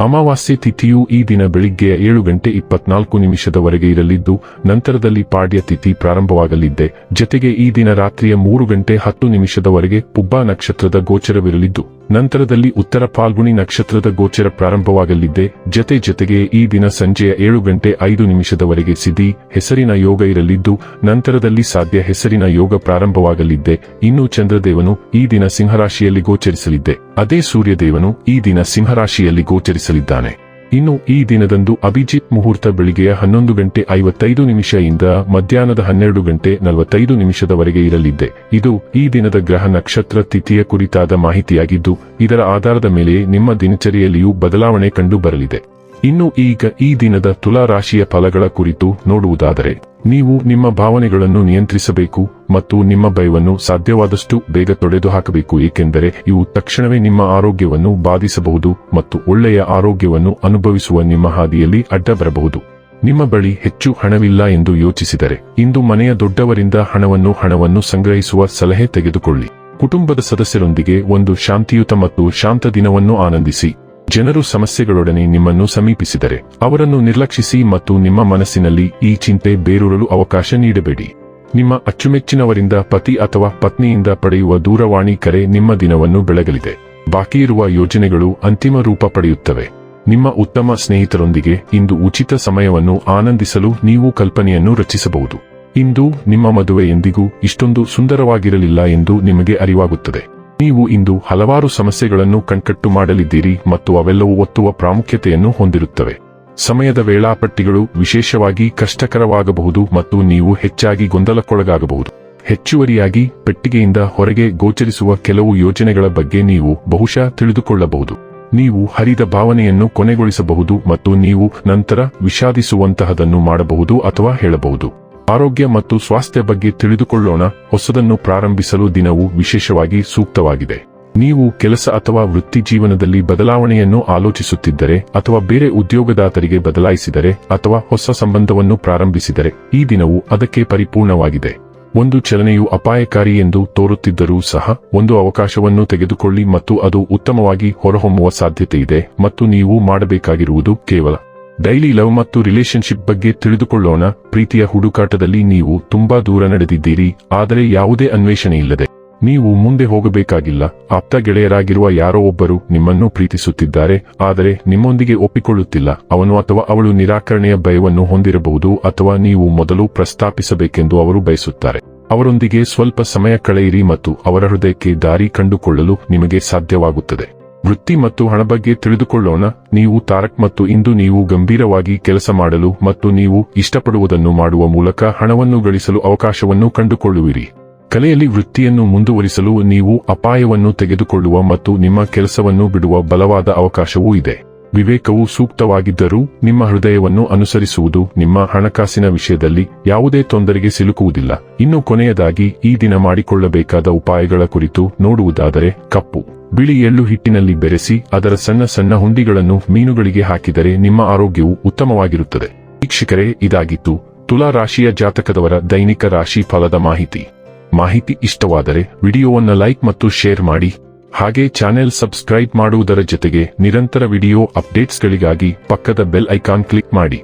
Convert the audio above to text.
ಅಮಾವಾಸ್ಯೆ ತಿಥಿಯು ಈ ದಿನ ಬೆಳಿಗ್ಗೆಯ ಏಳು ಗಂಟೆ ಇಪ್ಪತ್ನಾಲ್ಕು ನಿಮಿಷದವರೆಗೆ ಇರಲಿದ್ದು, ನಂತರದಲ್ಲಿ ಪಾಡ್ಯ ತಿಥಿ ಪ್ರಾರಂಭವಾಗಲಿದ್ದೆ. ಜತೆಗೆ ಈ ದಿನ ರಾತ್ರಿಯ ಮೂರು ಗಂಟೆ ಹತ್ತು ನಿಮಿಷದವರೆಗೆ ಪುಬ್ಬಾ ನಕ್ಷತ್ರದ ಗೋಚರವಿರಲಿದ್ದು ನಂತರದಲ್ಲಿ ಉತ್ತರ ಫಾಲ್ಗುಣಿ ನಕ್ಷತ್ರದ ಗೋಚರ ಪ್ರಾರಂಭವಾಗಲಿದ್ದೆ ಜತೆ ಜತೆಗೆ ಈ ದಿನ ಸಂಜೆಯ ಏಳು ಗಂಟೆ ಐದು ನಿಮಿಷದವರೆಗೆ ಸಿದ್ಧಿ, ಹೆಸರಿನ ಯೋಗ ಇರಲಿದ್ದು, ನಂತರದಲ್ಲಿ ಸಾಧ್ಯ ಹೆಸರಿನ ಯೋಗ ಪ್ರಾರಂಭವಾಗಲಿದ್ದೆ ಇನ್ನು ಚಂದ್ರದೇವನು ಈ ದಿನ ಸಿಂಹರಾಶಿಯಲ್ಲಿ ಗೋಚರಿಸಲಿದ್ದೆ ಅದೇ ಸೂರ್ಯದೇವನು ಈ ದಿನ ಸಿಂಹರಾಶಿಯಲ್ಲಿ ಗೋಚರಿಸಲಿದ್ದಾನೆ. ಇನ್ನು ಈ ದಿನದಂದು ಅಭಿಜಿತ್ ಮುಹೂರ್ತ ಬೆಳಿಗ್ಗೆಯ ಹನ್ನೊಂದು ಗಂಟೆ ಐವತ್ತೈದು ನಿಮಿಷದಿಂದ ಮಧ್ಯಾಹ್ನದ ಹನ್ನೆರಡು ಗಂಟೆ ನಲವತ್ತೈದು ನಿಮಿಷದವರೆಗೆ ಇರಲಿದೆ ಇದು ಈ ದಿನದ ಗ್ರಹ ನಕ್ಷತ್ರ ತಿಥಿಯ ಕುರಿತಾದ ಮಾಹಿತಿಯಾಗಿದ್ದು, ಇದರ ಆಧಾರದ ಮೇಲೆ ನಿಮ್ಮ ದಿನಚರಿಯಲ್ಲಿಯೂ ಬದಲಾವಣೆ ಕಂಡು ಬರಲಿದೆ ಇನ್ನು ಈಗ ಈ ದಿನದ ತುಲಾ ರಾಶಿಯ ಫಲಗಳ ಕುರಿತು ನೋಡುವುದಾದರೆ ನೀವು ನಿಮ್ಮ ಭಾವನೆಗಳನ್ನು ನಿಯಂತ್ರಿಸಬೇಕು ಮತ್ತು ನಿಮ್ಮ ಭಯವನ್ನು ಸಾಧ್ಯವಾದಷ್ಟು ಬೇಗ ತೊಡೆದು ಹಾಕಬೇಕು ಏಕೆಂದರೆ ಇವು ತಕ್ಷಣವೇ ನಿಮ್ಮ ಆರೋಗ್ಯವನ್ನು ಬಾಧಿಸಬಹುದು ಮತ್ತು ಒಳ್ಳೆಯ ಆರೋಗ್ಯವನ್ನು ಅನುಭವಿಸುವ ನಿಮ್ಮ ಹಾದಿಯಲ್ಲಿ ಅಡ್ಡ ಬರಬಹುದು ನಿಮ್ಮ ಬಳಿ ಹೆಚ್ಚು ಹಣವಿಲ್ಲ ಎಂದು ಯೋಚಿಸಿದರೆ, ಇಂದು ಮನೆಯ ದೊಡ್ಡವರಿಂದ ಹಣವನ್ನು ಹಣವನ್ನು ಸಂಗ್ರಹಿಸುವ ಸಲಹೆ ತೆಗೆದುಕೊಳ್ಳಿ. ಕುಟುಂಬದ ಸದಸ್ಯರೊಂದಿಗೆ ಒಂದು ಶಾಂತಿಯುತ ಮತ್ತು ಶಾಂತ ದಿನವನ್ನು ಆನಂದಿಸಿ. ಜನರು ಸಮಸ್ಯೆಗಳೊಡನೆ ನಿಮ್ಮನ್ನು ಸಮೀಪಿಸಿದರೆ ಅವರನ್ನು ನಿರ್ಲಕ್ಷಿಸಿ ಮತ್ತು ನಿಮ್ಮ ಮನಸ್ಸಿನಲ್ಲಿ ಈ ಚಿಂತೆ ಬೇರೂರಲು ಅವಕಾಶ ನೀಡಬೇಡಿ. ನಿಮ್ಮ ಅಚ್ಚುಮೆಚ್ಚಿನವರಿಂದ ಪತಿ ಅಥವಾ ಪತ್ನಿಯಿಂದ ಪಡೆಯುವ ದೂರವಾಣಿ ಕರೆ ನಿಮ್ಮ ದಿನವನ್ನು ಬೆಳಗಲಿದೆ. ಬಾಕಿ ಇರುವ ಯೋಜನೆಗಳು ಅಂತಿಮ ರೂಪ ಪಡೆಯುತ್ತವೆ. ನಿಮ್ಮ ಉತ್ತಮ ಸ್ನೇಹಿತರೊಂದಿಗೆ ಇಂದು ಉಚಿತ ಸಮಯವನ್ನು ಆನಂದಿಸಲು ನೀವು ಕಲ್ಪನೆಯನ್ನು ರಚಿಸಬಹುದು. ಇಂದು ನಿಮ್ಮ ಮದುವೆ ಎಂದಿಗೂ ಇಷ್ಟೊಂದು ಸುಂದರವಾಗಿರಲಿಲ್ಲ ಎಂದು ನಿಮಗೆ ಅರಿವಾಗುತ್ತದೆ. ನೀವು ಇಂದು ಹಲವಾರು ಸಮಸ್ಯೆಗಳನ್ನು ಕಣ್ಕಟ್ಟು ಮಾಡಲಿದ್ದೀರಿ ಮತ್ತು ಅವೆಲ್ಲವೂ ಒತ್ತುವ ಪ್ರಾಮುಖ್ಯತೆಯನ್ನು ಹೊಂದಿರುತ್ತವೆ. ಸಮಯದ ವೇಳಾಪಟ್ಟಿಗಳು ವಿಶೇಷವಾಗಿ ಕಷ್ಟಕರವಾಗಬಹುದು ಮತ್ತು ನೀವು ಹೆಚ್ಚಾಗಿ ಗೊಂದಲಕ್ಕೊಳಗಾಗಬಹುದು. ಹೆಚ್ಚುವರಿಯಾಗಿ ಪೆಟ್ಟಿಗೆಯಿಂದ ಹೊರಗೆ ಗೋಚರಿಸುವ ಕೆಲವು ಯೋಜನೆಗಳ ಬಗ್ಗೆ ನೀವು ಬಹುಶಃ ತಿಳಿದುಕೊಳ್ಳಬಹುದು. ನೀವು ಹರಿದ ಭಾವನೆಯನ್ನು ಕೊನೆಗೊಳಿಸಬಹುದು ಮತ್ತು ನೀವು ನಂತರ ವಿಷಾದಿಸುವಂತಹದನ್ನು ಮಾಡಬಹುದು ಅಥವಾ ಹೇಳಬಹುದು. ಆರೋಗ್ಯ ಮತ್ತು ಸ್ವಾಸ್ಥ್ಯ ಬಗ್ಗೆ ತಿಳಿದುಕೊಳ್ಳೋಣ. ಹೊಸದನ್ನು ಪ್ರಾರಂಭಿಸಲು ದಿನವು ವಿಶೇಷವಾಗಿ ಸೂಕ್ತವಾಗಿದೆ. ನೀವು ಕೆಲಸ ಅಥವಾ ವೃತ್ತಿ ಜೀವನದಲ್ಲಿ ಬದಲಾವಣೆಯನ್ನು ಆಲೋಚಿಸುತ್ತಿದ್ದರೆ ಅಥವಾ ಬೇರೆ ಉದ್ಯೋಗದಾತರಿಗೆ ಬದಲಾಯಿಸಿದರೆ ಅಥವಾ ಹೊಸ ಸಂಬಂಧವನ್ನು ಪ್ರಾರಂಭಿಸಿದರೆ ಈ ದಿನವು ಅದಕ್ಕೆ ಪರಿಪೂರ್ಣವಾಗಿದೆ. ಒಂದು ಚಲನೆಯು ಅಪಾಯಕಾರಿ ಎಂದು ತೋರುತ್ತಿದ್ದರೂ ಸಹ ಒಂದು ಅವಕಾಶವನ್ನು ತೆಗೆದುಕೊಳ್ಳಿ ಮತ್ತು ಅದು ಉತ್ತಮವಾಗಿ ಹೊರಹೊಮ್ಮುವ ಸಾಧ್ಯತೆಯಿದೆ ಮತ್ತು ನೀವು ಮಾಡಬೇಕಾಗಿರುವುದು ಕೇವಲ ಡೈಲಿ ಲವ್ ಮತ್ತು ರಿಲೇಶನ್ಶಿಪ್ ಬಗ್ಗೆ ತಿಳಿದುಕೊಳ್ಳೋಣ. ಪ್ರೀತಿಯ ಹುಡುಕಾಟದಲ್ಲಿ ನೀವು ತುಂಬಾ ದೂರ ನಡೆದಿದ್ದೀರಿ. ಆದರೆ ಯಾವುದೇ ಅನ್ವೇಷಣೆ ಇಲ್ಲದೆ ನೀವು ಮುಂದೆ ಹೋಗಬೇಕಾಗಿಲ್ಲ. ಆಪ್ತ ಗೆಳೆಯರಾಗಿರುವ ಯಾರೋ ಒಬ್ಬರು ನಿಮ್ಮನ್ನು ಪ್ರೀತಿಸುತ್ತಿದ್ದಾರೆ. ಆದರೆ ನಿಮ್ಮೊಂದಿಗೆ ಒಪ್ಪಿಕೊಳ್ಳುತ್ತಿಲ್ಲ. ಅವನು ಅಥವಾ ಅವಳು ನಿರಾಕರಣೆಯ ಭಯವನ್ನು ಹೊಂದಿರಬಹುದು ಅಥವಾ ನೀವು ಮೊದಲು ಪ್ರಸ್ತಾಪಿಸಬೇಕೆಂದು ಅವರು ಬಯಸುತ್ತಾರೆ. ಅವರೊಂದಿಗೆ ಸ್ವಲ್ಪ ಸಮಯ ಕಳೆಯಿರಿ ಮತ್ತು ಅವರ ಹೃದಯಕ್ಕೆ ದಾರಿ ಕಂಡುಕೊಳ್ಳಲು ನಿಮಗೆ ಸಾಧ್ಯವಾಗುತ್ತದೆ. ವೃತ್ತಿ ಮತ್ತು ಹಣ ಬಗ್ಗೆ ತಿಳಿದುಕೊಳ್ಳೋಣ. ನೀವು ತಾರಕ್ ಮತ್ತು ಇಂದು ನೀವು ಗಂಭೀರವಾಗಿ ಕೆಲಸ ಮಾಡಲು ಮತ್ತು ನೀವು ಇಷ್ಟಪಡುವುದನ್ನು ಮಾಡುವ ಮೂಲಕ ಹಣವನ್ನು ಗಳಿಸಲು ಅವಕಾಶವನ್ನು ಕಂಡುಕೊಳ್ಳುವಿರಿ. ಕಲೆಯಲ್ಲಿ ವೃತ್ತಿಯನ್ನು ಮುಂದುವರಿಸಲು ನೀವು ಅಪಾಯವನ್ನು ತೆಗೆದುಕೊಳ್ಳುವ ಮತ್ತು ನಿಮ್ಮ ಕೆಲಸವನ್ನು ಬಿಡುವ ಬಲವಾದ ಅವಕಾಶವೂ ಇದೆ. ವಿವೇಕವು ಸೂಕ್ತವಾಗಿದ್ದರೂ ನಿಮ್ಮ ಹೃದಯವನ್ನು ಅನುಸರಿಸುವುದು ನಿಮ್ಮ ಹಣಕಾಸಿನ ವಿಷಯದಲ್ಲಿ ಯಾವುದೇ ತೊಂದರೆಗೆ ಸಿಲುಕುವುದಿಲ್ಲ. ಇನ್ನು ಕೊನೆಯದಾಗಿ ಈ ದಿನ ಮಾಡಿಕೊಳ್ಳಬೇಕಾದ ಉಪಾಯಗಳ ಕುರಿತು ನೋಡುವುದಾದರೆ ಕಪ್ಪು. ಬಿಳಿ ಎಳ್ಳು ಹಿಟ್ಟಿನಲ್ಲಿ ಬೆರೆಸಿ ಅದರ ಸಣ್ಣ ಸಣ್ಣ ಹುಂಡಿಗಳನ್ನು ಮೀನುಗಳಿಗೆ ಹಾಕಿದರೆ ನಿಮ್ಮ ಆರೋಗ್ಯವು ಉತ್ತಮವಾಗಿರುತ್ತದೆ. ವೀಕ್ಷಕರೇ, ಇದಾಗಿತ್ತು ತುಲಾ ರಾಶಿಯ ಜಾತಕದವರ ದೈನಿಕ ರಾಶಿ ಫಲದ ಮಾಹಿತಿ. ಮಾಹಿತಿ ಇಷ್ಟವಾದರೆ ವಿಡಿಯೋವನ್ನು ಲೈಕ್ ಮತ್ತು ಶೇರ್ ಮಾಡಿ. ಹಾಗೆ ಚಾನೆಲ್ ಸಬ್ಸ್ಕ್ರೈಬ್ ಮಾಡುವುದರ ಜೊತೆಗೆ ನಿರಂತರ ವಿಡಿಯೋ ಅಪ್ಡೇಟ್ಸ್ಗಳಿಗಾಗಿ ಪಕ್ಕದ ಬೆಲ್ ಐಕಾನ್ ಕ್ಲಿಕ್ ಮಾಡಿ.